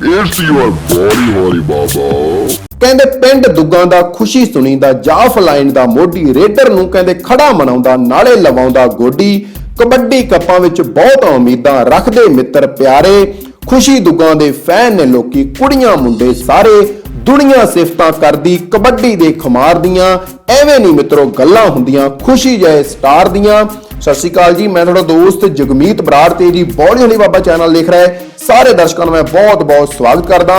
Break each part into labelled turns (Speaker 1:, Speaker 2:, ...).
Speaker 1: It's your body, holy baba.
Speaker 2: ਕਹਿੰਦੇ ਪਿੰਡ ਦੁੱਗਾਂ ਦਾ ਖੁਸ਼ੀ ਸੁਣੀ ਦਾ ਜਾਫ ਲਾਈਨ ਦਾ ਮੋਢੀ ਰੇਡਰ ਨੂੰ ਕਹਿੰਦੇ ਖੜਾ ਮਨਾਉਂਦਾ ਨਾਲੇ ਲਵਾਉਂਦਾ ਗੋਡੀ। ਕਬੱਡੀ ਕੱਪਾਂ ਵਿੱਚ ਬਹੁਤ ਉਮੀਦਾਂ ਰੱਖਦੇ ਮਿੱਤਰ ਪਿਆਰੇ। ਖੁਸ਼ੀ ਦੁੱਗਾਂ ਦੇ ਫੈਨ ਨੇ ਲੋਕੀ ਕੁੜੀਆਂ ਮੁੰਡੇ ਸਾਰੇ। ਦੁਨੀਆ ਸਿਫਤਾਂ ਕਰਦੀ ਕਬੱਡੀ ਦੇ ਖਮਾਰ ਦੀਆਂ। ਐਵੇਂ ਨਹੀਂ ਮਿੱਤਰੋ ਗੱਲਾਂ ਹੁੰਦੀਆਂ ਖੁਸ਼ੀ ਜੈ ਸਟਾਰ ਦੀਆਂ। ਸਤਿ ਸ਼੍ਰੀ ਅਕਾਲ ਜੀ ਮੈਂ ਤੁਹਾਡਾ ਦੋਸਤ ਜਗਮੀਤ ਬਰਾੜ ਤੇ ਜੀ ਬੌੜੀ ਹਲੀ ਬਾਬਾ ਚੈਨਲ ਦੇਖ ਰਿਹਾ ਹੈ। ਸਾਰੇ ਦਰਸ਼ਕਾਂ ਨੂੰ ਮੈਂ ਬਹੁਤ-ਬਹੁਤ ਸਵਾਗਤ ਕਰਦਾ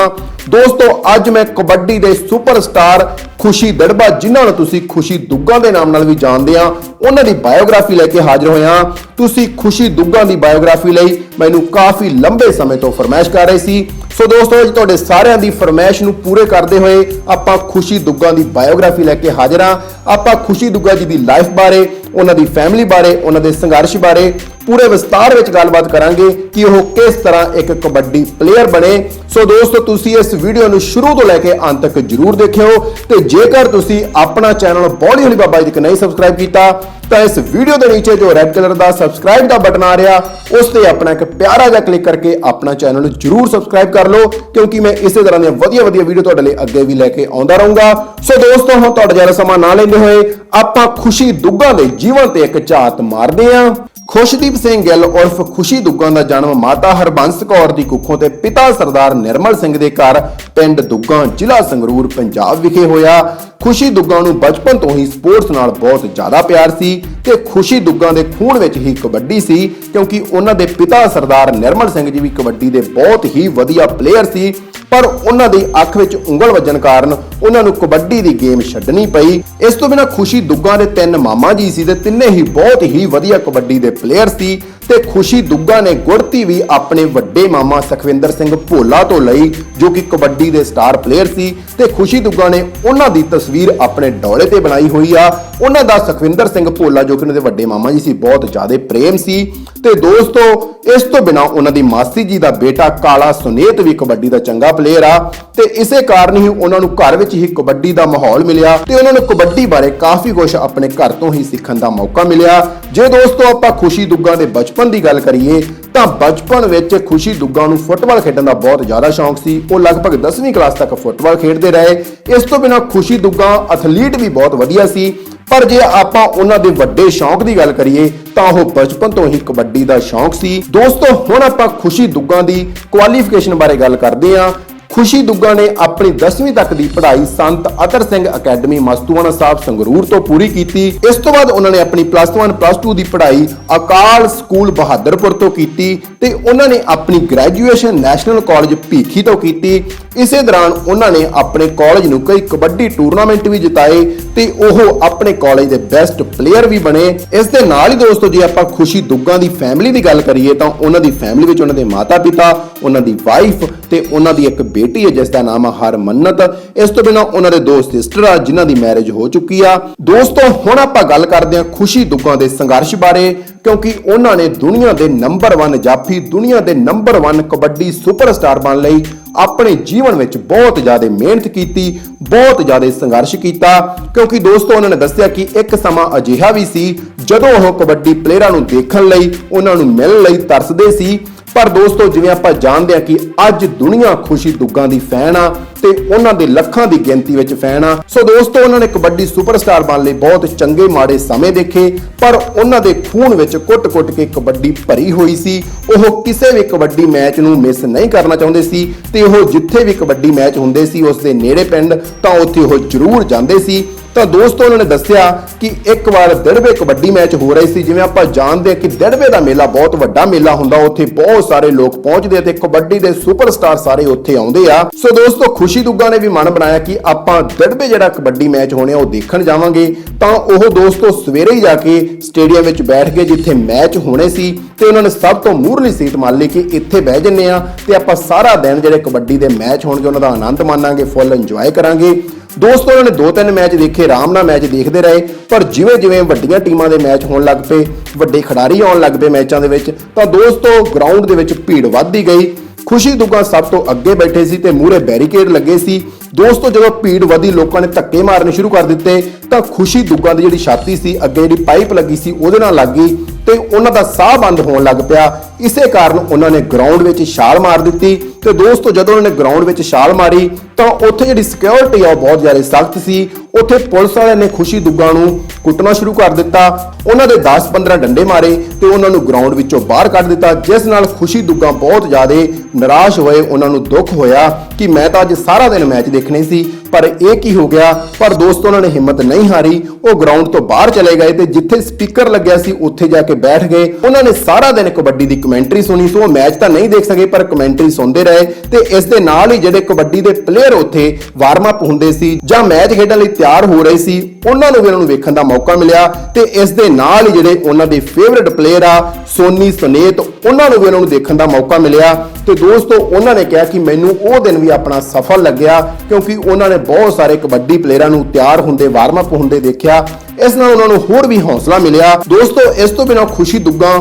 Speaker 2: ਦੋਸਤੋ, ਅੱਜ ਮੈਂ ਕਬੱਡੀ ਦੇ ਸੁਪਰਸਟਾਰ ਖੁਸ਼ੀ ਦੜਬਾ, ਜਿਨ੍ਹਾਂ ਨੂੰ ਤੁਸੀਂ ਖੁਸ਼ੀ ਦੁੱਗਾ ਦੇ ਨਾਮ ਨਾਲ ਵੀ ਜਾਣਦੇ ਆ, ਉਹਨਾਂ ਦੀ ਬਾਇਓਗ੍ਰਾਫੀ ਲੈ ਕੇ ਹਾਜ਼ਰ ਹੋਇਆ ਤੁਸੀਂ ਖੁਸ਼ੀ ਦੁੱਗਾ ਦੀ ਬਾਇਓਗ੍ਰਾਫੀ ਲਈ ਮੈਨੂੰ ਕਾਫੀ ਲੰਬੇ ਸਮੇਂ ਤੋਂ ਫਰਮਾਇਸ਼ ਕਰ ਰਹੇ ਸੀ। ਸੋ ਦੋਸਤੋ, ਅੱਜ ਤੁਹਾਡੇ ਸਾਰਿਆਂ ਦੀ ਫਰਮਾਇਸ਼ ਨੂੰ ਪੂਰੇ ਕਰਦੇ ਹੋਏ ਆਪਾਂ ਖੁਸ਼ੀ ਦੁੱਗਾ ਦੀ ਬਾਇਓਗ੍ਰਾਫੀ ਲੈ ਕੇ ਹਾਜ਼ਰ ਹਾਂ ਆਪਾਂ ਖੁਸ਼ੀ ਦੁੱਗਾ ਜੀ ਦੀ ਲਾਈਫ ਬਾਰੇ, ਉਹਨਾਂ ਦੀ ਫੈਮਿਲੀ ਬਾਰੇ, ਉਹਨਾਂ ਦੇ ਸੰਘਰਸ਼ ਬਾਰੇ ਪੂਰੇ ਵਿਸਤਾਰ ਵਿੱਚ ਗੱਲਬਾਤ ਕਰਾਂਗੇ ਕਿ ਉਹ ਕਿਸ ਤਰ੍ਹਾਂ ਇੱਕ ਕਬੱਡੀ ਪਲੇਅਰ ਬਣੇ। ਸੋ ਦੋਸਤੋ, ਤੁਸੀਂ ਇਸ ਵੀਡੀਓ ਨੂੰ ਸ਼ੁਰੂ ਤੋਂ ਲੈ ਕੇ ਅੰਤ ਤੱਕ ਜਰੂਰ ਦੇਖਿਓ ਤੇ ਜੇਕਰ ਤੁਸੀਂ ਆਪਣਾ ਚੈਨਲ ਬੋਲੀ ਹਲੀ ਬਾਬਾ ਜੀ ਤੱਕ ਨਹੀਂ ਸਬਸਕ੍ਰਾਈਬ ਕੀਤਾ, ਤਾਂ ਇਸ ਵੀਡੀਓ ਦੇ ਨੀਚੇ ਜੋ ਰੈੱਡ ਕਲਰ ਦਾ ਸਬਸਕ੍ਰਾਈਬ ਦਾ ਬਟਨ ਆ ਰਿਹਾ, ਉਸ ਤੇ ਆਪਣਾ ਇੱਕ ਪਿਆਰਾ ਜਿਹਾ ਕਲਿੱਕ ਕਰਕੇ ਆਪਣਾ ਚੈਨਲ ਨੂੰ ਜਰੂਰ ਸਬਸਕ੍ਰਾਈਬ ਕਰ ਲਓ, ਕਿਉਂਕਿ ਮੈਂ ਇਸੇ ਤਰ੍ਹਾਂ ਦੀਆਂ ਵਧੀਆ ਵਧੀਆ ਵੀਡੀਓ ਤੁਹਾਡੇ ਲਈ ਅੱਗੇ ਵੀ ਲੈ ਕੇ ਆਉਂਦਾ ਰਹੂੰਗਾ। ਸੋ ਦੋਸਤੋ, ਹੁਣ ਤੁਹਾਡਾ ਜ਼ਿਆਦਾ ਸਮਾਂ ਨਾ ਲੈਂਦੇ ਹੋਏ, ਆਪਾਂ ਖੁਸ਼ੀ ਦੁੱਗਾ ਦੇ ਜੀਵਨ ਤੇ ਇੱਕ ਝਾਤ ਮਾਰਦੇ ਹਾਂ ਖੁਸ਼ਦੀਪ ਸਿੰਘ ਗਿੱਲ ਉਰਫ ਖੁਸ਼ੀ ਦੁੱਗਾ ਦਾ ਜਨਮ ਮਾਤਾ ਹਰਬੰਸ ਕੌਰ ਦੀ ਕੁੱਖੋਂ ਤੇ ਪਿਤਾ ਸਰਦਾਰ ਨਿਰਮਲ ਸਿੰਘ ਦੇ ਘਰ, ਪਿੰਡ ਦੁੱਗਾ ਜ਼ਿਲ੍ਹਾ ਸੰਗਰੂਰ, ਪੰਜਾਬ ਵਿਖੇ ਹੋਇਆ। ਖੁਸ਼ੀ ਦੁੱਗਾ ਨੂੰ ਬਚਪਨ ਤੋਂ ਹੀ ਸਪੋਰਟਸ ਨਾਲ ਬਹੁਤ ਜ਼ਿਆਦਾ ਪਿਆਰ ਸੀ ਤੇ ਖੁਸ਼ੀ ਦੁੱਗਾ ਦੇ ਖੂਨ ਵਿੱਚ ਹੀ ਕਬੱਡੀ ਸੀ, ਕਿਉਂਕਿ ਉਹਨਾਂ ਦੇ ਪਿਤਾ ਸਰਦਾਰ ਨਿਰਮਲ ਸਿੰਘ ਜੀ ਵੀ ਕਬੱਡੀ ਦੇ ਬਹੁਤ ਹੀ ਵਧੀਆ ਪਲੇਅਰ ਸੀ। ਪਰ ਉਹਨਾਂ ਦੀ ਅੱਖ ਵਿੱਚ ਉਂਗਲ ਵੱਜਣ ਕਾਰਨ ਉਹਨਾਂ ਨੂੰ ਕਬੱਡੀ ਦੀ ਗੇਮ ਛੱਡਣੀ ਪਈ। ਇਸ ਤੋਂ ਬਿਨਾਂ ਖੁਸ਼ੀ ਦੁੱਗਾ ਦੇ ਤਿੰਨ ਮਾਮਾ ਜੀ ਸੀ ਤੇ ਤਿੰਨੇ ਹੀ ਬਹੁਤ ਹੀ ਵਧੀਆ ਕਬੱਡੀ ਦੇ ਪਲੇਅਰ ਸੀ ਤੇ ਖੁਸ਼ੀ ਦੁੱਗਾ ਨੇ ਗੁੜਤੀ ਵੀ ਆਪਣੇ ਵੱਡੇ ਮਾਮਾ ਸੁਖਵਿੰਦਰ ਸਿੰਘ ਭੋਲਾ ਤੋਂ ਲਈ, ਜੋ ਕਿ ਕਬੱਡੀ ਦੇ ਸਟਾਰ ਪਲੇਅਰ ਸੀ। ਤੇ ਖੁਸ਼ੀ ਦੁੱਗਾ ਨੇ ਉਹਨਾਂ ਦੀ ਤਸਵੀਰ ਆਪਣੇ ਡੋਲੇ ਤੇ ਬਣਾਈ ਹੋਈ ਆ। ਉਹਨਾਂ ਦਾ ਸੁਖਵਿੰਦਰ ਸਿੰਘ ਭੋਲਾ, ਜੋ ਕਿ ਉਹਨਾਂ ਦੇ ਵੱਡੇ ਮਾਮਾ ਜੀ ਸੀ, ਬਹੁਤ ਜ਼ਿਆਦਾ ਪ੍ਰੇਮ ਸੀ। ਤੇ ਦੋਸਤੋ, ਇਸ ਤੋਂ ਬਿਨਾਂ ਉਹਨਾਂ ਦੀ ਮਾਸੀ ਜੀ ਦਾ ਬੇਟਾ ਕਾਲਾ ਸੁਨੇਤ ਵੀ ਕਬੱਡੀ ਦਾ ਚੰਗਾ ਪਲੇਅਰ ਆ। ਤੇ ਇਸੇ ਕਾਰਨ ਹੀ ਉਹਨਾਂ ਨੂੰ ਘਰ ਵਿੱਚ ਹੀ ਕਬੱਡੀ ਦਾ ਮਾਹੌਲ ਮਿਲਿਆ। ਤੇ ਉਹਨਾਂ ਨੂੰ ਕਬੱਡੀ ਬਾਰੇ ਕਾਫੀ ਕੁਝ ਆਪਣੇ ਘਰ ਤੋਂ ਹੀ ਸਿੱਖਣ ਦਾ ਮੌਕਾ ਮਿਲਿਆ। ਜੇ ਦੋਸਤੋ, ਆਪਾਂ ਖੁਸ਼ੀ ਦੁੱਗਾ ਦੇ ਬਚਪਨ ਬਚਪਨ ਦੀ ਗੱਲ ਕਰੀਏ ਤਾਂ ਬਚਪਨ ਵਿੱਚ ਖੁਸ਼ੀ ਦੁੱਗਾ ਨੂੰ ਫੁੱਟਬਾਲ ਖੇਡਣ ਦਾ ਬਹੁਤ ਜ਼ਿਆਦਾ ਸ਼ੌਂਕ ਸੀ। ਉਹ ਲਗਭਗ 10ਵੀਂ ਕਲਾਸ ਤੱਕ ਫੁੱਟਬਾਲ ਖੇਡਦੇ ਰਹੇ। ਇਸ ਤੋਂ ਬਿਨਾਂ ਖੁਸ਼ੀ ਦੁੱਗਾ, ਐਥਲੀਟ ਵੀ ਬਹੁਤ ਵਧੀਆ ਸੀ। ਪਰ ਜੇ ਆਪਾਂ ਉਹਨਾਂ ਦੇ ਵੱਡੇ ਸ਼ੌਂਕ ਦੀ ਗੱਲ ਕਰੀਏ, ਤਾਂ ਉਹ ਬਚਪਨ ਤੋਂ ਹੀ ਕਬੱਡੀ ਦਾ ਸ਼ੌਂਕ ਸੀ। ਦੋਸਤੋ, ਹੁਣ ਆਪਾਂ ਖੁਸ਼ੀ ਦੁੱਗਾ ਦੀ ਕੁਆਲੀਫਿਕੇਸ਼ਨ ਬਾਰੇ ਗੱਲ ਕਰਦੇ ਹਾਂ। ਖੁਸ਼ੀ ਦੁੱਗਾ ਨੇ ਆਪਣੀ 10ਵੀਂ ਤੱਕ ਦੀ ਪੜ੍ਹਾਈ ਸੰਤ ਅਤਰ ਸਿੰਘ ਅਕੈਡਮੀ ਮਸਤੂਆਣਾ ਸਾਹਿਬ ਸੰਗਰੂਰ ਤੋਂ ਪੂਰੀ ਕੀਤੀ। ਇਸ ਤੋਂ ਬਾਅਦ ਉਹਨਾਂ ਨੇ ਆਪਣੀ ਪਲੱਸ 1 ਪਲੱਸ 2 ਦੀ ਪੜ੍ਹਾਈ ਅਕਾਲ ਸਕੂਲ ਬਹਾਦਰਪੁਰ ਤੋਂ ਕੀਤੀ ਤੇ ਉਹਨਾਂ ਨੇ ਆਪਣੀ ਗ੍ਰੈਜੂਏਸ਼ਨ ਨੈਸ਼ਨਲ ਕਾਲਜ ਭੀਖੀ ਤੋਂ ਕੀਤੀ। ਇਸੇ ਦੌਰਾਨ ਉਹਨਾਂ ਨੇ ਆਪਣੇ ਕਾਲਜ ਨੂੰ ਕਈ ਕਬੱਡੀ ਟੂਰਨਾਮੈਂਟ ਵੀ ਜਿਤਾਏ ਤੇ ਉਹ ਆਪਣੇ ਕਾਲਜ ਦੇ ਬੈਸਟ ਪਲੇਅਰ ਵੀ ਬਣੇ। ਇਸ ਦੇ ਨਾਲ ਹੀ ਦੋਸਤੋ, ਜੇ ਆਪਾਂ ਖੁਸ਼ੀ ਦੁੱਗਾ ਦੀ ਫੈਮਿਲੀ ਦੀ ਗੱਲ ਕਰੀਏ ਤਾਂ ਉਹਨਾਂ ਦੀ ਫੈਮਿਲੀ ਵਿੱਚ ਉਹਨਾਂ ਦੇ ਮਾਤਾ-ਪਿਤਾ ਉਹਨਾਂ ਦੀ ਵਾਈਫ ਤੇ ਉਹਨਾਂ ਦੀ ਇੱਕ ਬੇਟੀ ਹੈ, ਜਿਸ ਦਾ ਨਾਮ ਹੈ ਹਰਮੰਨਤ। ਇਸ ਤੋਂ ਬਿਨਾਂ ਉਹਨਾਂ ਦੇ ਦੋ ਸਿਸਟਰ ਆ, ਜਿਨ੍ਹਾਂ ਦੀ ਮੈਰਿਜ ਹੋ ਚੁੱਕੀ ਆ। ਦੋਸਤੋ, ਹੁਣ ਆਪਾਂ ਗੱਲ ਕਰਦੇ ਹਾਂ ਖੁਸ਼ੀ ਦੁੱਗਾ ਦੇ ਸੰਘਰਸ਼ ਬਾਰੇ, ਕਿਉਂਕਿ ਉਹਨਾਂ ਨੇ ਦੁਨੀਆ ਦੇ ਨੰਬਰ 1 ਜਾਫੀ ਦੁਨੀਆ ਦੇ ਨੰਬਰ 1 ਕਬੱਡੀ ਸੁਪਰਸਟਾਰ ਬਣਨ ਲਈ। ਆਪਣੇ ਜੀਵਨ ਵਿੱਚ ਬਹੁਤ ਜ਼ਿਆਦਾ ਮਿਹਨਤ ਕੀਤੀ, ਬਹੁਤ ਜ਼ਿਆਦਾ ਸੰਘਰਸ਼ ਕੀਤਾ। ਕਿਉਂਕਿ ਦੋਸਤੋ, ਉਹਨਾਂ ਨੇ ਦੱਸਿਆ ਕਿ ਇੱਕ ਸਮਾਂ ਅਜਿਹਾ ਵੀ ਸੀ, ਜਦੋਂ ਉਹ ਕਬੱਡੀ ਪਲੇਅਰਾਂ ਨੂੰ ਦੇਖਣ ਲਈ, ਉਹਨਾਂ ਨੂੰ ਮਿਲਣ ਲਈ ਤਰਸਦੇ ਸੀ। ਪਰ ਦੋਸਤੋ, ਜਿਵੇਂ ਆਪਾਂ ਜਾਣਦੇ ਆ ਕਿ ਅੱਜ ਦੁਨੀਆ ਖੁਸ਼ੀ ਦੁੱਗਾਂ ਦੀ ਫੈਨ ਆ ਤੇ ਉਹਨਾਂ ਦੇ ਲੱਖਾਂ ਦੀ ਗਿਣਤੀ ਵਿੱਚ ਫੈਨ ਆ। ਸੋ ਦੋਸਤੋ, ਉਹਨਾਂ ਨੇ ਕਬੱਡੀ ਸੁਪਰਸਟਾਰ ਬਣ ਲਈ ਬਹੁਤ ਚੰਗੇ ਮਾੜੇ ਸਮੇਂ ਦੇਖੇ, ਪਰ ਉਹਨਾਂ ਦੇ ਖੂਨ ਵਿੱਚ ਕੁੱਟ-ਕੁੱਟ ਕੇ ਕਬੱਡੀ ਭਰੀ ਹੋਈ ਸੀ। ਉਹ ਕਿਸੇ ਵੀ ਕਬੱਡੀ ਮੈਚ ਨੂੰ ਮਿਸ ਨਹੀਂ ਕਰਨਾ ਚਾਹੁੰਦੇ ਸੀ ਤੇ ਉਹ ਜਿੱਥੇ ਵੀ ਕਬੱਡੀ ਮੈਚ ਹੁੰਦੇ ਸੀ, ਉਸ ਦੇ ਨੇੜੇ ਪਿੰਡ, ਤਾਂ ਉੱਥੇ ਉਹ ਜ਼ਰੂਰ ਜਾਂਦੇ ਸੀ। ਤਾਂ ਦੋਸਤੋ ਉਹਨਾਂ ਨੇ ਦੱਸਿਆ ਕਿ ਇੱਕ ਵਾਰ ਦਿੜਵੇ ਕਬੱਡੀ ਮੈਚ ਹੋ ਰਹੀ ਸੀ, ਜਿਵੇਂ ਆਪਾਂ ਜਾਣਦੇ ਹਾਂ ਕਿ ਦਿੜਵੇ ਦਾ ਮੇਲਾ ਬਹੁਤ ਵੱਡਾ ਮੇਲਾ ਹੁੰਦਾ, ਉੱਥੇ ਬਹੁਤ ਸਾਰੇ ਲੋਕ ਪਹੁੰਚਦੇ ਆ ਤੇ ਕਬੱਡੀ ਦੇ ਸੁਪਰਸਟਾਰ ਸਾਰੇ ਉੱਥੇ ਆਉਂਦੇ ਆ। ਸੋ ਦੋਸਤੋ, ਖੁਸ਼ੀ ਦੁੱਗਾ ਨੇ ਵੀ ਮਨ ਬਣਾਇਆ ਕਿ ਆਪਾਂ ਦਿੜਵੇ ਜਿਹੜਾ ਕਬੱਡੀ ਮੈਚ ਹੋਣੇ ਆ, ਉਹ ਦੇਖਣ ਜਾਵਾਂਗੇ। ਤਾਂ ਉਹ ਦੋਸਤੋ ਸਵੇਰੇ ਹੀ ਜਾ ਕੇ ਸਟੇਡੀਅਮ ਵਿੱਚ ਬੈਠ ਗਏ, ਜਿੱਥੇ ਮੈਚ ਹੋਣੇ ਸੀ ਤੇ ਉਹਨਾਂ ਨੇ ਸਭ ਤੋਂ ਮੂਹਰਲੀ ਸੀਟ ਮੰਨ ਲਈ ਕਿ ਇੱਥੇ ਬਹਿ ਜੰਨੇ ਆ ਤੇ ਆਪਾਂ ਸਾਰਾ ਦਿਨ ਜਿਹੜੇ ਕਬੱਡੀ ਦੇ ਮੈਚ ਹੋਣਗੇ, ਉਹਨਾਂ ਦਾ ਆਨੰਦ ਮਾਣਾਂਗੇ ਫੁੱਲ ਇੰਜੋਏ ਕਰਾਂਗੇ। ਦੋਸਤੋ, ਉਹਨਾਂ ਨੇ ਦੋ ਤਿੰਨ ਮੈਚ ਦੇਖੇ, ਆਰਾਮ ਨਾਲ ਮੈਚ ਦੇਖਦੇ ਰਹੇ, ਪਰ ਜਿਵੇਂ ਜਿਵੇਂ ਵੱਡੀਆਂ ਟੀਮਾਂ ਦੇ ਮੈਚ ਹੋਣ ਲੱਗ ਪਏ, ਵੱਡੇ ਖਿਡਾਰੀ ਆਉਣ ਲੱਗ ਪਏ ਮੈਚਾਂ ਦੇ ਵਿੱਚ, ਤਾਂ ਦੋਸਤੋ ਗਰਾਊਂਡ ਦੇ ਵਿੱਚ ਭੀੜ ਵੱਧਦੀ ਗਈ। ਖੁਸ਼ੀ ਦੁੱਗਾ ਸਭ ਤੋਂ ਅੱਗੇ ਬੈਠੇ ਸੀ ਤੇ ਮੂਹਰੇ ਬੈਰੀਕੇਡ ਲੱਗੇ ਸੀ। ਦੋਸਤੋ, ਜਦੋਂ ਭੀੜ ਵਧੀ, ਲੋਕਾਂ ਨੇ ਧੱਕੇ ਮਾਰਨੇ ਸ਼ੁਰੂ ਕਰ ਦਿੱਤੇ, ਤਾਂ ਖੁਸ਼ੀ ਦੁੱਗਾ ਦੀ ਜਿਹੜੀ ਛਾਤੀ ਸੀ, ਅੱਗੇ ਜਿਹੜੀ ਪਾਈਪ ਲੱਗੀ ਸੀ, ਉਹਦੇ ਨਾਲ ਲੱਗ ਗਈ ਤੇ ਉਹਨਾਂ ਦਾ ਸਾਹ ਬੰਦ ਹੋਣ ਲੱਗ ਪਿਆ। ਇਸੇ ਕਾਰਨ ਉਹਨਾਂ ਨੇ ਗਰਾਊਂਡ ਵਿੱਚ ਛਾਲ ਮਾਰ ਦਿੱਤੀ ਤੇ ਦੋਸਤੋ, ਜਦੋਂ ਉਹਨਾਂ ਨੇ ਗਰਾਊਂਡ ਵਿੱਚ ਛਾਲ ਮਾਰੀ ਤਾਂ ਉੱਥੇ ਜਿਹੜੀ ਸਿਕਿਉਰਿਟੀ ਆ, ਉਹ ਬਹੁਤ ਜ਼ਿਆਦਾ ਸਖਤ ਸੀ। ਉੱਥੇ ਪੁਲਿਸ ਵਾਲਿਆਂ ਨੇ ਖੁਸ਼ੀ ਦੁੱਗਾ ਨੂੰ ਕੁੱਟਣਾ ਸ਼ੁਰੂ ਕਰ ਦਿੱਤਾ। ਉਹਨਾਂ ਦੇ 10-15 ਡੰਡੇ ਮਾਰੇ ਤੇ ਉਹਨਾਂ ਨੂੰ ਗਰਾਊਂਡ ਵਿੱਚੋਂ ਬਾਹਰ ਕੱਢ ਦਿੱਤਾ, ਜਿਸ ਨਾਲ ਖੁਸ਼ੀ ਦੁੱਗਾ ਬਹੁਤ ਜ਼ਿਆਦਾ ਨਿਰਾਸ਼ ਹੋਏ, ਉਹਨਾਂ ਨੂੰ ਦੁੱਖ ਹੋਇਆ ਕਿ ਮੈਂ ਤਾਂ ਅੱਜ ਸਾਰਾ ਦਿਨ ਮੈਚ ਦੇਖਣੇ ਸੀ, ਪਰ ਇਹ ਕੀ ਹੋ ਗਿਆ? ਪਰ ਦੋਸਤੋ, ਉਹਨਾਂ ਨੇ ਹਿੰਮਤ ਨਹੀਂ ਹਾਰੀ। ਉਹ ਗਰਾਊਂਡ ਤੋਂ ਬਾਹਰ ਚਲੇ ਗਏ ਤੇ ਜਿੱਥੇ ਸਪੀਕਰ ਲੱਗਿਆ ਸੀ, ਉੱਥੇ ਜਾ ਕੇ ਬੈਠ ਗਏ। ਉਹਨਾਂ ਨੇ ਸਾਰਾ ਦਿਨ ਕਬੱਡੀ ਦੀ ਕਮੈਂਟਰੀ ਸੁਣੀ ਸੋ। ਉਹ ਮੈਚ ਤਾਂ ਨਹੀਂ ਦੇਖ ਸਕੇ, ਪਰ ਕਮੈਂਟਰੀ ਸੁਣਦੇ ਰਹੇ ਤੇ ਇਸ ਦੇ ਨਾਲ ਹੀ ਜਿਹੜੇ ਕਬੱਡੀ ਦੇ ਪਲੇਅਰ ਉੱਥੇ ਵਾਰਮ ਅਪ ਹੁੰਦੇ ਸੀ ਜਾਂ ਮੈਚ ਖੇਡਣ ਲਈ ਤਿਆਰ ਹੋ ਰਹੇ ਸੀ, ਉਹਨਾਂ ਨੂੰ ਵੀ ਉਹਨਾਂ ਨੂੰ ਵੇਖਣ ਦਾ ਮੌਕਾ ਮਿਲਿਆ ਤੇ ਇਸ ਦੇ ਨਾਲ ਹੀ ਜਿਹੜੇ ਉਹਨਾਂ ਦੇ ਫੇਵਰਿਟ ਪਲੇਅਰ ਆ, ਸੋਨੀ, ਸਨੇਤ, ਉਹਨਾਂ ਨੂੰ ਵੀ ਉਹਨਾਂ ਨੂੰ ਦੇਖਣ ਦਾ ਮੌਕਾ ਮਿਲਿਆ ਤੇ ਦੋਸਤੋ ਉਹਨਾਂ ਨੇ ਕਿਹਾ ਕਿ ਮੈਨੂੰ ਉਹ ਦਿਨ ਵੀ ਆਪਣਾ ਸਫਲ ਲੱਗਿਆ ਕਿਉਂਕਿ ਉਹਨਾਂ ਨੇ ਬਹੁਤ ਸਾਰੇ ਕਬੱਡੀ ਪਲੇਅਰਾਂ ਨੂੰ ਤਿਆਰ ਹੁੰਦੇ ਵਾਰਮ ਅਪ ਹੁੰਦੇ ਦੇਖਿਆ ਇਸ ਨਾਲ ਉਹਨਾਂ ਨੂੰ ਹੋਰ ਵੀ ਹੌਸਲਾ ਮਿਲਿਆ। ਦੋਸਤੋ, ਇਸ ਤੋਂ ਬਿਨਾਂ ਖੁਸ਼ੀ ਦੁੱਗਾ,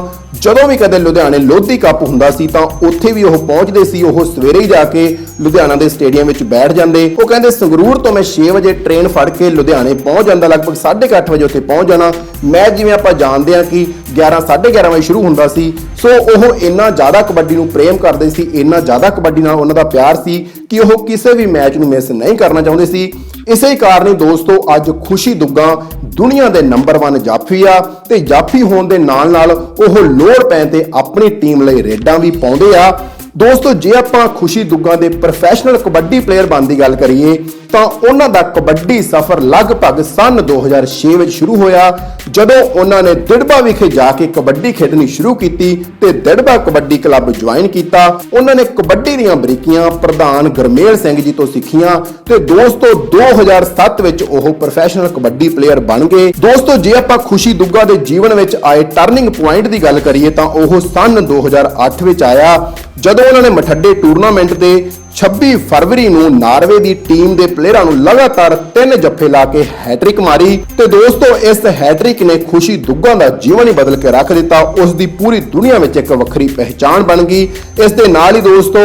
Speaker 2: ਜਦੋਂ ਵੀ ਕਦੇ ਲੁਧਿਆਣੇ ਲੋਧੀ ਕੱਪ ਹੁੰਦਾ ਸੀ ਤਾਂ ਉੱਥੇ ਵੀ ਉਹ ਪਹੁੰਚਦੇ ਸੀ। ਉਹ ਸਵੇਰੇ ਹੀ ਜਾ ਕੇ ਲੁਧਿਆਣਾ ਦੇ ਸਟੇਡੀਅਮ ਵਿੱਚ ਬੈਠ ਜਾਂਦੇ। ਉਹ ਕਹਿੰਦੇ, ਸੰਗਰੂਰ ਤੋਂ ਮੈਂ 6 ਵਜੇ ਟ੍ਰੇਨ ਫੜ ਕੇ ਲੁਧਿਆਣੇ ਪਹੁੰਚ ਜਾਂਦਾ, ਲਗਭਗ 8:30 ਵਜੇ ਉੱਥੇ ਪਹੁੰਚ ਜਾਣਾ। ਮੈਚ ਜਿਵੇਂ ਆਪਾਂ ਜਾਣਦੇ ਹਾਂ ਕਿ 11 11:30 ਵਜੇ ਸ਼ੁਰੂ ਹੁੰਦਾ ਸੀ। ਸੋ ਉਹ ਇੰਨਾ ਜ਼ਿਆਦਾ ਕਬੱਡੀ ਨੂੰ ਪ੍ਰੇਮ ਕਰਦੇ ਸੀ, ਇੰਨਾ ਜ਼ਿਆਦਾ ਕਬੱਡੀ ਨਾਲ ਉਹਨਾਂ ਦਾ ਪਿਆਰ ਸੀ ਕਿ ਉਹ ਕਿਸੇ ਵੀ ਮੈਚ ਨੂੰ ਮਿਸ ਨਹੀਂ ਕਰਨਾ ਚਾਹੁੰਦੇ ਸੀ। ਇਸੇ ਕਾਰਨ ਹੀ ਦੋਸਤੋ, ਅੱਜ ਖੁਸ਼ੀ ਦੁੱਗਾ ਦੁਨੀਆ ਦੇ ਨੰਬਰ 1 ਜਾਫੀ ਆ ਤੇ ਜਾਫੀ ਹੋਣ ਦੇ ਨਾਲ ਨਾਲ ਉਹ ਲੋੜ ਪੈਣ ਤੇ ਆਪਣੀ ਟੀਮ ਲਈ ਰੇਡਾਂ ਵੀ ਪਾਉਂਦੇ ਆ। ਦੋਸਤੋ, ਜੇ ਆਪਾਂ ਖੁਸ਼ੀ ਦੁੱਗਾ ਦੇ ਪ੍ਰੋਫੈਸ਼ਨਲ ਕਬੱਡੀ ਪਲੇਅਰ ਬਣਨ ਦੀ ਗੱਲ ਕਰੀਏ ਤਾਂ ਉਹਨਾਂ ਦਾ ਕਬੱਡੀ ਸਫ਼ਰ ਲਗਭਗ ਸਨ 2006 ਵਿੱਚ ਸ਼ੁਰੂ ਹੋਇਆ। ਜਦੋਂ ਉਹਨਾਂ ਨੇ ਦਿੜਬਾ ਵਿਖੇ ਜਾ ਕੇ ਕਬੱਡੀ ਖੇਡਣੀ ਸ਼ੁਰੂ ਕੀਤੀ ਤੇ ਦਿੜਬਾ ਕਬੱਡੀ ਕਲੱਬ ਜੁਆਇਨ ਕੀਤਾ, ਉਹਨਾਂ ਨੇ ਕਬੱਡੀ ਦੀਆਂ ਬਰੀਕੀਆਂ ਪ੍ਰਧਾਨ ਗਰਮੇਲ ਸਿੰਘ ਜੀ ਤੋਂ ਸਿੱਖੀਆਂ ਤੇ ਦੋਸਤੋ 2007 ਵਿੱਚ ਉਹ ਪ੍ਰੋਫੈਸ਼ਨਲ ਕਬੱਡੀ ਪਲੇਅਰ ਬਣ ਗਏ। ਦੋਸਤੋ, ਜੇ ਆਪਾਂ ਖੁਸ਼ੀ ਦੁੱਗਾ ਦੇ ਜੀਵਨ ਵਿੱਚ ਆਏ ਟਰਨਿੰਗ ਪੁਆਇੰਟ ਦੀ ਗੱਲ ਕਰੀਏ ਤਾਂ ਉਹ ਸਨ 2008 ਵਿੱਚ ਆਇਆ। ਜਦੋਂ ਉਹਨਾਂ ਨੇ ਮਠੱਡੇ ਟੂਰਨਾਮੈਂਟ ਦੇ 26 ਫਰਵਰੀ ਨੂੰ ਨਾਰਵੇ ਦੀ ਟੀਮ ਦੇ ਪਲੇਅਰਾਂ ਨੂੰ ਲਗਾਤਾਰ ਤਿੰਨ ਜੱਫੇ ਲਾ ਕੇ ਹੈਟ੍ਰਿਕ ਮਾਰੀ ਤੇ ਦੋਸਤੋ, ਇਸ ਹੈਟ੍ਰਿਕ ਨੇ ਖੁਸ਼ੀ ਦੁੱਗਾ ਦਾ ਜੀਵਨ ਹੀ ਬਦਲ ਕੇ ਰੱਖ ਦਿੱਤਾ। ਉਸ ਦੀ ਪੂਰੀ ਦੁਨੀਆ ਵਿੱਚ ਇੱਕ ਵੱਖਰੀ ਪਹਿਚਾਣ ਬਣ ਗਈ। ਇਸ ਦੇ ਨਾਲ ਹੀ ਦੋਸਤੋ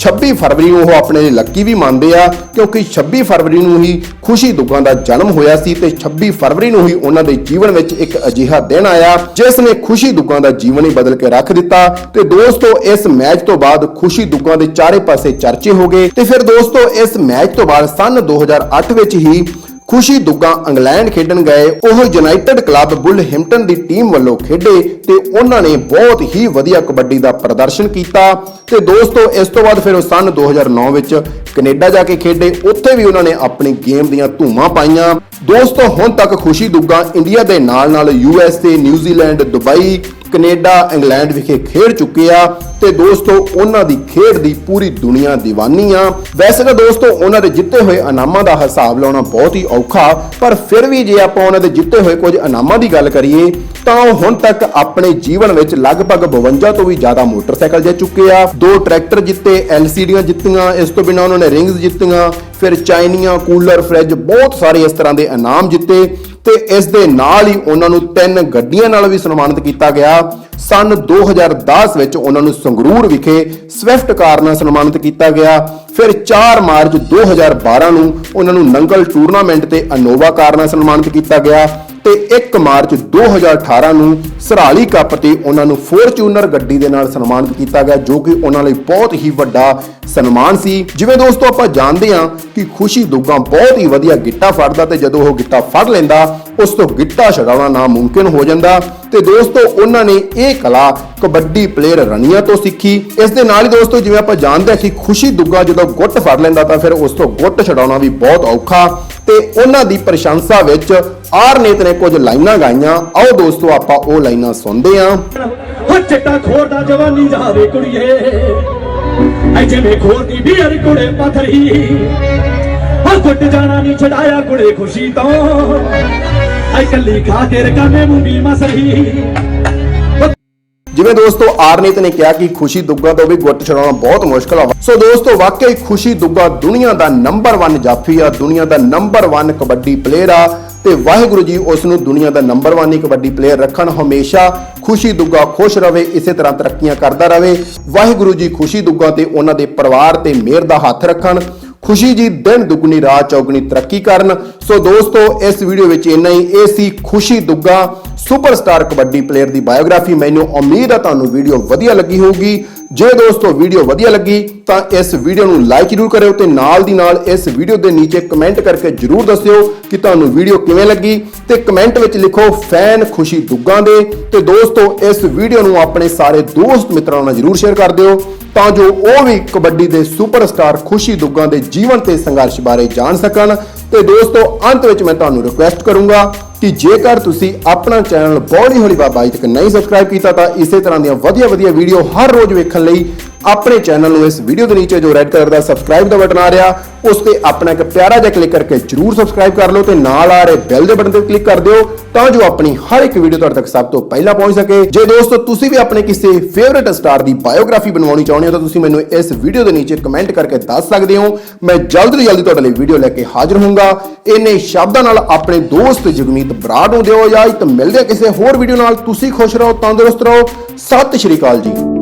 Speaker 2: 26 ਫਰਵਰੀ ਉਹ ਆਪਣੇ ਲਈ ਲੱਕੀ ਵੀ ਮੰਨਦੇ ਆ, ਕਿਉਂਕਿ 26 ਫਰਵਰੀ ਨੂੰ ਹੀ ਖੁਸ਼ੀ ਦੁੱਗਾ ਦਾ ਜਨਮ ਹੋਇਆ ਸੀ ਤੇ 26 ਫਰਵਰੀ ਨੂੰ ਹੀ ਉਹਨਾਂ ਦੇ ਜੀਵਨ ਵਿੱਚ ਇੱਕ ਅਜਿਹਾ ਦਿਨ ਆਇਆ, ਜਿਸ ਨੇ ਖੁਸ਼ੀ ਦੁੱਗਾਂ ਦਾ ਜੀਵਨ ਹੀ ਬਦਲ ਕੇ ਰੱਖ ਦਿੱਤਾ। ਤੇ ਦੋਸਤੋ, ਇਸ ਮੈਚ ਤੋਂ ਬਾਅਦ ਖੁਸ਼ੀ ਦੁੱਗਾਂ ਦੇ ਚਾਰੇ ਪਾਸੇ ਚਰਚੇ ਹੋ ਗਏ। ਤੇ ਫਿਰ ਦੋਸਤੋ, ਇਸ ਮੈਚ ਤੋਂ ਬਾਅਦ ਸਨ 2008 ਵਿੱਚ ਹੀ ਖੁਸ਼ੀ ਦੁੱਗਾ ਇੰਗਲੈਂਡ ਖੇਡਣ ਗਏ, ਉਹ ਯੂਨਾਈਟਿਡ ਕਲੱਬ ਬੁੱਲ ਹਿੰਪਟਨ ਦੀ ਟੀਮ ਵੱਲੋਂ ਖੇਡੇ ਤੇ ਉਹਨਾਂ ਨੇ ਬਹੁਤ ਹੀ ਵਧੀਆ ਕਬੱਡੀ ਦਾ ਪ੍ਰਦਰਸ਼ਨ ਕੀਤਾ। ਤੇ ਦੋਸਤੋ, ਇਸ ਤੋਂ ਬਾਅਦ ਫਿਰ ਉਹ ਸਨ 2009 ਵਿੱਚ ਕੈਨੇਡਾ ਜਾ ਕੇ ਖੇਡੇ। ਉੱਥੇ ਵੀ ਉਹਨਾਂ ਨੇ ਆਪਣੀ ਗੇਮ ਦੀਆਂ ਧੂਮਾਂ ਪਾਈਆਂ। ਦੋਸਤੋ, ਹੁਣ ਤੱਕ ਖੁਸ਼ੀ ਦੁੱਗਾ ਇੰਡੀਆ ਦੇ ਨਾਲ ਨਾਲ U S A, New Zealand, Dubai Canada, England ਵਿਖੇ ਖੇਡ ਚੁੱਕੇ ਆ ਤੇ ਦੋਸਤੋ, ਉਹਨਾਂ ਦੀ ਖੇਡ ਦੀ ਪੂਰੀ ਦੁਨੀਆ ਦੀਵਾਨੀ ਆ। ਵੈਸੇ ਤਾਂ ਦੋਸਤੋ, ਉਹਨਾਂ ਦੇ ਜਿੱਤੇ ਹੋਏ ਇਨਾਮਾਂ ਦਾ ਹਿਸਾਬ ਲਾਉਣਾ ਬਹੁਤ ਹੀ ਔਖਾ, ਪਰ ਫਿਰ ਵੀ ਜੇ ਆਪਾਂ ਉਹਨਾਂ ਦੇ ਜਿੱਤੇ ਹੋਏ ਕੁਝ ਇਨਾਮਾਂ ਦੀ ਗੱਲ ਕਰੀਏ, ਤਾਂ ਉਹ ਹੁਣ ਤੱਕ ਆਪਣੇ ਜੀਵਨ ਵਿੱਚ ਲਗਭਗ 52 ਤੋਂ ਵੀ ਜ਼ਿਆਦਾ ਮੋਟਰਸਾਈਕਲ ਜਿੱਤ ਚੁੱਕੇ ਆ। ਦੋ ਟਰੈਕਟਰ ਜਿੱਤੇ, ਐਲਸੀਡੀਆਂ ਜਿੱਤੀਆਂ, ਇਸ ਤੋਂ ਬਿਨਾਂ ਉਹਨਾਂ ਨੇ ਰਿੰਗਸ ਜਿੱਤੀਆਂ, ਫਿਰ ਚਾਈਨੀਆਂ ਕੂਲਰ, ਫ੍ਰਿਜ, ਬਹੁਤ ਸਾਰੇ ਇਸ ਤਰ੍ਹਾਂ ਦੇ ਇਨਾਮ ਜਿੱਤੇ। ਤੇ ਇਸ ਦੇ ਨਾਲ ਹੀ ਉਹਨਾਂ ਨੂੰ ਤਿੰਨ ਗੱਡੀਆਂ ਨਾਲ ਵੀ ਸਨਮਾਨਿਤ ਕੀਤਾ ਗਿਆ। ਸਨ 2010 ਵਿੱਚ ਉਹਨਾਂ ਨੂੰ ਸੰਗਰੂਰ ਵਿਖੇ ਸਵਿਫਟ ਕਾਰ ਨਾਲ ਸਨਮਾਨਿਤ ਕੀਤਾ ਗਿਆ। ਫਿਰ 4 ਮਾਰਚ 2012 ਨੂੰ ਉਹਨਾਂ ਨੂੰ ਨੰਗਲ ਟੂਰਨਾਮੈਂਟ ਤੇ ਅਨੋਵਾ ਕਾਰ ਨਾਲ ਸਨਮਾਨਿਤ ਕੀਤਾ ਗਿਆ। ਤੇ 1 ਮਾਰਚ 2018 ਨੂੰ ਸਰਾਲੀ ਕੱਪ ਤੇ ਉਹਨਾਂ ਨੂੰ ਫੋਰਚੂਨਰ ਗੱਡੀ ਦੇ ਨਾਲ ਸਨਮਾਨਿਤ ਕੀਤਾ ਗਿਆ, ਜੋ ਕਿ ਉਹਨਾਂ ਲਈ ਬਹੁਤ ਹੀ ਵੱਡਾ ਸਨਮਾਨ ਸੀ। ਜਿਵੇਂ ਦੋਸਤੋ, ਆਪਾਂ ਜਾਣਦੇ ਹਾਂ ਕਿ ਖੁਸ਼ੀ ਦੁੱਗਾ ਬਹੁਤ ਹੀ ਵਧੀਆ ਗਿੱਟਾ ਫੜਦਾ ਤੇ ਜਦੋਂ ਉਹ ਗਿੱਟਾ ਫੜ ਲੈਂਦਾ ਉਸ ਤੋਂ ਗਿੱਟਾ ਛਡਾਉਣਾ ਨਾਮੁਮਕਿਨ ਹੋ ਜਾਂਦਾ ਤੇ ਦੋਸਤੋ, ਉਹਨਾਂ ਨੇ ਇਹ ਕਲਾ ਕਬੱਡੀ ਪਲੇਅਰ ਰਣੀਆਂ ਤੋਂ ਸਿੱਖੀ। ਇਸ ਦੇ ਨਾਲ ਹੀ ਦੋਸਤੋ, ਜਿਵੇਂ ਆਪਾਂ ਜਾਣਦੇ ਹਾਂ ਕਿ ਖੁਸ਼ੀ ਦੁੱਗਾ ਜਦੋਂ ਗੁੱਟ ਫੜ ਲੈਂਦਾ ਤਾਂ ਫਿਰ ਉਸ ਤੋਂ ਗੁੱਟ ਛਡਾਉਣਾ ਵੀ ਬਹੁਤ ਔਖਾ। ਤੇ ਉਹਨਾਂ ਦੀ ਪ੍ਰਸ਼ੰਸਾ ਵਿੱਚ ਆਰਨੇਤ ਨੇ ਕੁਝ ਲਾਈਨਾਂ ਗਾਈਆਂ। ਆਓ ਦੋਸਤੋ, ਆਪਾਂ ਉਹ ਲਾਈਨਾਂ ਸੁਣਦੇ ਹਾਂ।
Speaker 3: ਹੋ ਚਿੱਟਾ ਖੋਰ ਦਾ ਜਵਾਨੀ ਜਾਵੇ ਕੁੜੀਏ। ਐ ਜਿਵੇਂ ਖੋਰ ਦੀ ਬੀਅਰ ਕੁੜੇ ਪਥਰੀ। ਹੋ ਗੁੱਟ ਜਾਣਾ ਨਹੀਂ ਛਡਾਇਆ ਕੁੜੇ ਖੁਸ਼ੀ ਤੋਂ। ਐ ਕੱਲੀ ਖਾ ਕੇ ਰਕਾਨੇ ਮੂੰਗੀ ਮਸਰੀ
Speaker 2: ਜਿਵੇਂ ਦੋਸਤੋ ਆਰਨੀਤ ਨੇ ਕਿਹਾ ਕਿ ਖੁਸ਼ੀ ਦੁੱਗਾ ਤੋਂ ਵੀ ਗੁੱਟ ਛਡਾਉਣਾ ਬਹੁਤ ਮੁਸ਼ਕਲ ਆ। ਸੋ ਦੋਸਤੋ ਵਾਕਈ ਖੁਸ਼ੀ ਦੁੱਗਾ ਦੁਨੀਆ ਦਾ ਨੰਬਰ 1 ਜਾਫੀ ਆ, ਦੁਨੀਆ ਦਾ ਨੰਬਰ 1 ਕਬੱਡੀ ਪਲੇਅਰ ਆ ਤੇ ਵਾਹਿਗੁਰੂ ਜੀ ਉਸ ਨੂੰ ਦੁਨੀਆ ਦਾ ਨੰਬਰ 1 ਹੀ ਕਬੱਡੀ ਪਲੇਅਰ ਰੱਖਣ ਹਮੇਸ਼ਾ ਖੁਸ਼ੀ ਦੁੱਗਾ ਖੁਸ਼ ਰਵੇ, ਇਸੇ ਤਰ੍ਹਾਂ ਤਰੱਕੀਆਂ ਕਰਦਾ ਰਵੇ। ਵਾਹਿਗੁਰੂ ਜੀ ਖੁਸ਼ੀ ਦੁੱਗਾ ਤੇ ਉਹਨਾਂ ਦੇ ਪਰਿਵਾਰ ਤੇ ਮਿਹਰ ਦਾ ਹੱਥ ਰੱਖਣ ਖੁਸ਼ੀ ਜੀ ਦਿਨ ਦੁੱਗਣੀ, ਰਾਤ ਚੌਗਣੀ ਤਰੱਕੀ ਕਰਨ। ਸੋ ਦੋਸਤੋ, ਇਸ ਵੀਡੀਓ ਵਿੱਚ ਇੰਨਾ ਹੀ। ਇਹ ਸੀ ਖੁਸ਼ੀ ਦੁੱਗਾ ਸੁਪਰਸਟਾਰ ਕਬੱਡੀ ਪਲੇਅਰ ਦੀ ਬਾਇਓਗ੍ਰਾਫੀ ਮੈਨੂੰ ਉਮੀਦ ਹੈ ਤੁਹਾਨੂੰ ਵੀਡੀਓ ਵਧੀਆ ਲੱਗੀ ਹੋਊਗੀ। ਜੇ ਦੋਸਤੋ ਵੀਡੀਓ ਵਧੀਆ ਲੱਗੀ, ਤਾਂ ਇਸ ਵੀਡੀਓ ਨੂੰ ਲਾਈਕ ਜ਼ਰੂਰ ਕਰਿਓ ਤੇ ਨਾਲ ਦੀ ਨਾਲ ਇਸ ਵੀਡੀਓ ਦੇ ਨੀਚੇ ਕਮੈਂਟ ਕਰਕੇ ਜ਼ਰੂਰ ਦੱਸਿਓ ਕਿ ਤੁਹਾਨੂੰ ਵੀਡੀਓ ਕਿਵੇਂ ਲੱਗੀ ਤੇ ਕਮੈਂਟ ਵਿੱਚ ਲਿਖੋ ਫੈਨ ਖੁਸ਼ੀ ਦੁੱਗਾ ਦੇ। ਤੇ ਦੋਸਤੋ, ਇਸ ਵੀਡੀਓ ਨੂੰ ਆਪਣੇ ਸਾਰੇ ਦੋਸਤ ਮਿੱਤਰਾਂ ਨਾਲ ਜ਼ਰੂਰ ਸ਼ੇਅਰ ਕਰ ਦਿਓ। ਤਾਂ ਜੋ ਉਹ ਵੀ ਕਬੱਡੀ ਦੇ ਸੁਪਰਸਟਾਰ ਖੁਸ਼ੀ ਦੁੱਗਾ ਦੇ ਜੀਵਨ ਤੇ ਸੰਘਰਸ਼ ਬਾਰੇ ਜਾਣ ਸਕਣ। ਤੇ ਦੋਸਤੋ, ਅੰਤ ਵਿੱਚ ਮੈਂ ਤੁਹਾਨੂੰ ਰਿਕੁਐਸਟ ਕਰੂੰਗਾ ਕਿ ਜੇਕਰ ਤੁਸੀਂ ਆਪਣਾ ਚੈਨਲ ਬੋਲੀ ਹੌਲੀ ਬਾਬਾ ਜੀ ਤੱਕ ਨਹੀਂ ਸਬਸਕ੍ਰਾਈਬ ਕੀਤਾ, ਤਾਂ ਇਸੇ ਤਰ੍ਹਾਂ ਦੀਆਂ ਵਧੀਆ ਵਧੀਆ ਵੀਡੀਓ ਹਰ ਰੋਜ਼ ਵੇਖਣ ਲਈ ਆਪਣੇ ਚੈਨਲ ਨੂੰ ਇਸ ਵੀਡੀਓ ਦੇ ਨੀਚੇ ਜੋ ਰੈੱਡ ਕਲਰ ਦਾ ਸਬਸਕ੍ਰਾਈਬ ਦਾ ਬਟਨ ਆ ਰਿਹਾ, ਉਸ ਤੇ ਆਪਣਾ ਇੱਕ ਪਿਆਰਾ ਜਿਹਾ ਕਲਿੱਕ ਕਰਕੇ ਜਰੂਰ ਸਬਸਕ੍ਰਾਈਬ ਕਰ ਲਓ ਤੇ ਨਾਲ ਆ ਰਹੇ ਬੈਲ ਦੇ ਬਟਨ ਤੇ ਕਲਿੱਕ ਕਰ ਦਿਓ, ਤਾਂ ਜੋ ਆਪਣੀ ਹਰ ਇੱਕ ਵੀਡੀਓ ਤੁਹਾਡੇ ਤੱਕ ਸਭ ਤੋਂ ਪਹਿਲਾਂ ਪਹੁੰਚ ਸਕੇ। ਜੇ ਦੋਸਤੋ ਤੁਸੀਂ ਵੀ ਆਪਣੇ ਕਿਸੇ ਫੇਵਰਿਟ ਸਟਾਰ ਦੀ ਬਾਇਓਗ੍ਰਾਫੀ ਬਣਵਾਉਣੀ ਚਾਹੁੰਦੇ ਹੋ, ਤਾਂ ਤੁਸੀਂ ਮੈਨੂੰ ਇਸ ਵੀਡੀਓ ਦੇ ਨੀਚੇ ਕਮੈਂਟ ਕਰਕੇ ਦੱਸ ਸਕਦੇ ਹੋ। ਮੈਂ ਜਲਦ ਤੋਂ ਜਲਦੀ ਤੁਹਾਡੇ ਲਈ ਵੀਡੀਓ ਲੈ ਕੇ ਹਾਜ਼ਰ ਹੋਊਂਗਾ। ਇੰਨੇ ਸ਼ਬਦਾਂ ਨਾਲ ਆਪਣੇ ਦੋਸਤ ਜਗਮੀਤ ਬਰਾੜ ਨੂੰ ਦਿਓ ਇਜਾਜ਼ਤ। ਮਿਲਦੇ ਕਿਸੇ ਹੋਰ ਵੀਡੀਓ ਨਾਲ। ਤੁਸੀਂ ਖੁਸ਼ ਰਹੋ, ਤੰਦਰੁਸਤ ਰਹੋ। ਸਤਿ ਸ਼੍ਰੀ ਅਕਾਲ ਜੀ।